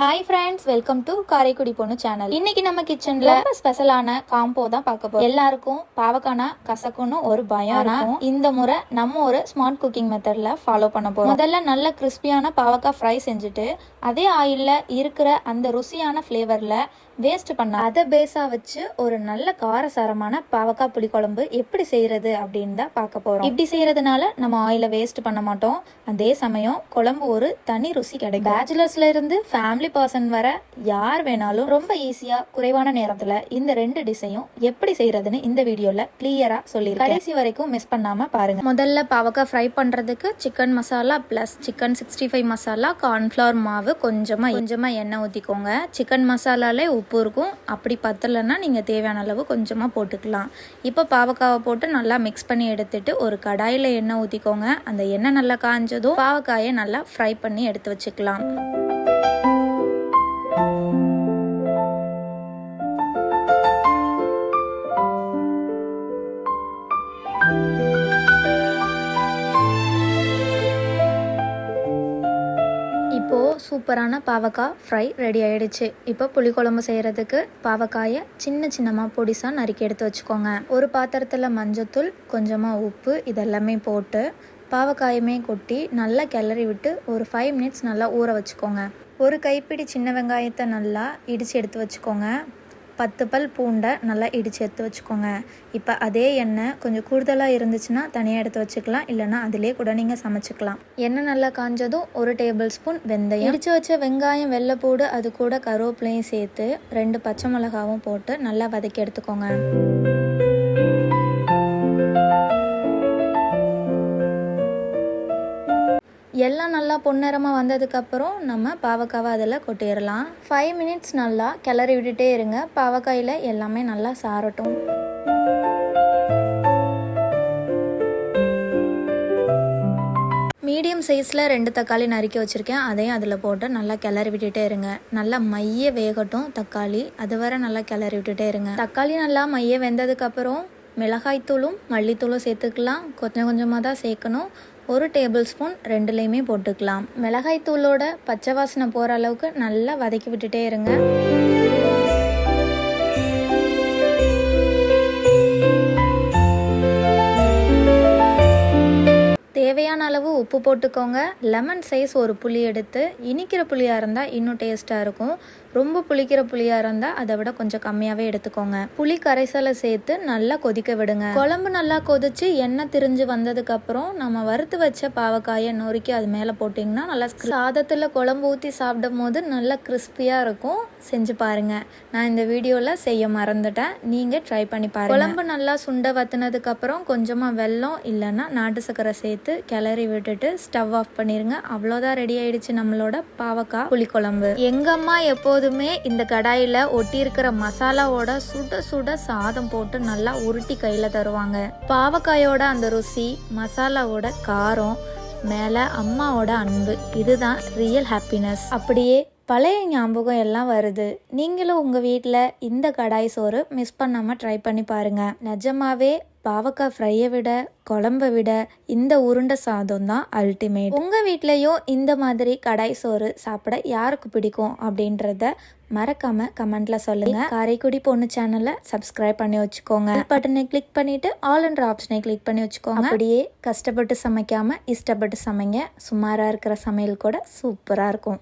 Hi friends welcome to Karaikudi பொண்ணு channel இன்னைக்கு நம்ம கிச்சன்ல ரொம்ப ஸ்பெஷலான காம்போ தான் பார்க்க போறோம். எல்லாருக்கும் பாவக்கானா கசக்குன்னு ஒரு பயம் இருக்கும். இந்த முறை நம்ம ஒரு ஸ்மார்ட் குக்கிங் மெத்தட்ல ஃபாலோ பண்ண போறோம். முதல்ல நல்ல கிறிஸ்பியான பாவக்காய் ஃப்ரை செஞ்சுட்டு அதே ஆயில்ல இருக்கிற அந்த ருசியான ஃப்ளேவர்ல வேஸ்ட் பண்ணால் அதை பேஸாக வச்சு ஒரு நல்ல காரசாரமான பாவக்காய் புளிக்குழம்பு எப்படி செய்யறது அப்படின்னு தான் பார்க்க போகிறோம் இப்படி செய்யறதுனால நம்ம ஆயிலை வேஸ்ட் பண்ண மாட்டோம். அதே சமயம் குழம்பு ஒரு தனி ருசி கிடைக்கும். பேச்சுலர்ஸ்ல இருந்து ஃபேமிலி பர்சன் வர யார் வேணாலும் ரொம்ப ஈஸியாக குறைவான நேரத்தில் இந்த ரெண்டு டிஷ்ஷையும் எப்படி செய்யறதுன்னு இந்த வீடியோவில் கிளியராக சொல்லியிருக்கேன். கடைசி வரைக்கும் மிஸ் பண்ணாமல் பாருங்கள் முதல்ல பாவக்காய் ஃப்ரை பண்ணுறதுக்கு chicken masala plus chicken sixty five masala cornflour மாவு கொஞ்சமாக கொஞ்சமாக எண்ணெய் ஊற்றிக்கோங்க சிக்கன் மசாலாலே உப்பு இருக்கும். அப்படி பத்தலைன்னா நீங்கள் தேவையான அளவு கொஞ்சமாக போட்டுக்கலாம். இப்போ பாவக்காவை போட்டு நல்லா மிக்ஸ் பண்ணி எடுத்துட்டு ஒரு கடாயில் எண்ணெய் ஊற்றிக்கோங்க அந்த எண்ணெய் நல்லா காய்ஞ்சதும் பாவக்காயை நல்லா ஃப்ரை பண்ணி எடுத்து வச்சுக்கலாம். சூப்பரான பாவக்காய் ஃப்ரை ரெடி ஆயிடுச்சு. இப்போ புளிக்குழம்பு செய்கிறதுக்கு பாவக்காயை சின்ன சின்னமாக பொடிசாக நறுக்கி எடுத்து வச்சுக்கோங்க. ஒரு பாத்திரத்தில் மஞ்சத்தூள் கொஞ்சமாக உப்பு இதெல்லாமே போட்டு பாவக்காயுமே கொட்டி நல்லா கிளறி விட்டு ஒரு ஃபைவ் மினிட்ஸ் நல்லா ஊற வச்சுக்கோங்க. ஒரு கைப்பிடி சின்ன வெங்காயத்தை நல்லா இடித்து எடுத்து வச்சுக்கோங்க. பத்து பல் பூண்டை நல்லா இடித்து எடுத்து வச்சுக்கோங்க. இப்போ அதே எண்ணெய் கொஞ்சம் கூடுதலாக இருந்துச்சுன்னா தனியாக எடுத்து வச்சுக்கலாம். இல்லைன்னா அதிலே கூட நீங்கள் சமைச்சிக்கலாம். எண்ணெய் நல்லா காஞ்சதும் ஒரு டேபிள் ஸ்பூன் வெந்தயம். இடித்து வச்ச வெங்காயம் வெள்ளைப்பூடு அது கூட கருவேப்பிலையும் சேர்த்து ரெண்டு பச்சை மிளகாவும் போட்டு நல்லா வதக்கி எடுத்துக்கோங்க. எல்லாம் நல்லா பொன்னிறமாக வந்ததுக்கப்புறம் நம்ம பாவக்காவை அதில் கொட்டிடலாம். ஃபைவ் மினிட்ஸ் நல்லா கிளறி விட்டுட்டே இருங்க. பாவக்காயில் எல்லாமே நல்லா சாரட்டும். மீடியம் சைஸில் ரெண்டு தக்காளி நறுக்கி வச்சுருக்கேன். அதையும் அதில் போட்டு நல்லா கிளறி விட்டுட்டே இருங்க. நல்லா மைய வேகட்டும் தக்காளி. அது வரை நல்லா கிளறி விட்டுட்டே இருங்க. தக்காளி நல்லா மைய வெந்ததுக்கப்புறம் மிளகாய்த்தூளும் மல்லித்தூளும் சேர்த்துக்கலாம். கொஞ்சம் கொஞ்சமாக தான் சேர்க்கணும். ஒரு டேபிள் ஸ்பூன் ரெண்டுலேயுமே போட்டுக்கலாம். மிளகாய் தூளோட பச்சை வாசனை போகிற அளவுக்கு நல்லா வதக்கி விட்டுட்டே இருங்க. உப்பு போட்டுக்கோங்க. லெமன் சைஸ் ஒரு புளி எடுத்து இனிக்கிற புளியாக இருந்தால் இன்னும் டேஸ்ட்டாக இருக்கும். ரொம்ப புளிக்கிற புளியாக இருந்தால் அதை விட கொஞ்சம் கம்மியாகவே எடுத்துக்கோங்க. புளி கரைசலை சேர்த்து நல்லா கொதிக்க விடுங்க. குழம்பு நல்லா கொதிச்சு எண்ணெய் திரிஞ்சு வந்ததுக்கப்புறம் நம்ம வறுத்து வச்ச பாவக்காயை நொறுக்கி அது மேலே போட்டிங்கன்னா நல்லா சாதத்தில் குழம்பு ஊற்றி சாப்பிடும் போது நல்லா கிறிஸ்பியாக இருக்கும். செஞ்சு பாருங்க. நான் இந்த வீடியோவில் செய்ய மறந்துட்டேன். நீங்கள் ட்ரை பண்ணி பாருங்க. குழம்பு நல்லா சுண்டை வத்தினதுக்கப்புறம் கொஞ்சமாக வெல்லம் இல்லைன்னா நாட்டு சக்கரை சேர்த்து கிளறி போட்டுட்டு ஸ்டவ் ஆஃப் பண்ணிருங்க. அவ்வளோதான் ரெடி ஆயிடுச்சு நம்மளோட பாவக்காய் புளிக்குழம்பு. எங்க அம்மா எப்போதுமே இந்த கடாயில் ஒட்டி இருக்கிற மசாலாவோட சுட சுட சாதம் போட்டு நல்லா உருட்டி கையில் தருவாங்க. பாவக்காயோட அந்த ருசி மசாலாவோட காரம் மேலே அம்மாவோட அன்பு இதுதான் ரியல் ஹாப்பினஸ் அப்படியே பழைய ஞாபகம் எல்லாம் வருது. நீங்களும் உங்கள் வீட்டில் இந்த கடாய் சோறு மிஸ் பண்ணாமல் ட்ரை பண்ணி பாருங்கள் நிஜமாவே பாவக்காய் ஃப்ரையை விட குழம்ப விட இந்த உருண்டை சாதம் தான் அல்டிமேட் உங்கள் வீட்லேயும் இந்த மாதிரி கடாய் சோறு சாப்பிட யாருக்கு பிடிக்கும் அப்படின்றத மறக்காம கமெண்ட்ல சொல்லுங்க. காரைக்குடி பொண்ணு சேனலை சப்ஸ்கிரைப் பண்ணி வச்சுக்கோங்க. பட்டனை கிளிக் பண்ணிட்டு ஆல் என்ற ஆப்ஷனை கிளிக் பண்ணி வச்சுக்கோங்க. அப்படியே கஷ்டப்பட்டு சமைக்காம இஷ்டப்பட்டு சமைங்க. சுமாரா இருக்கிற சமையல் கூட சூப்பரா இருக்கும்.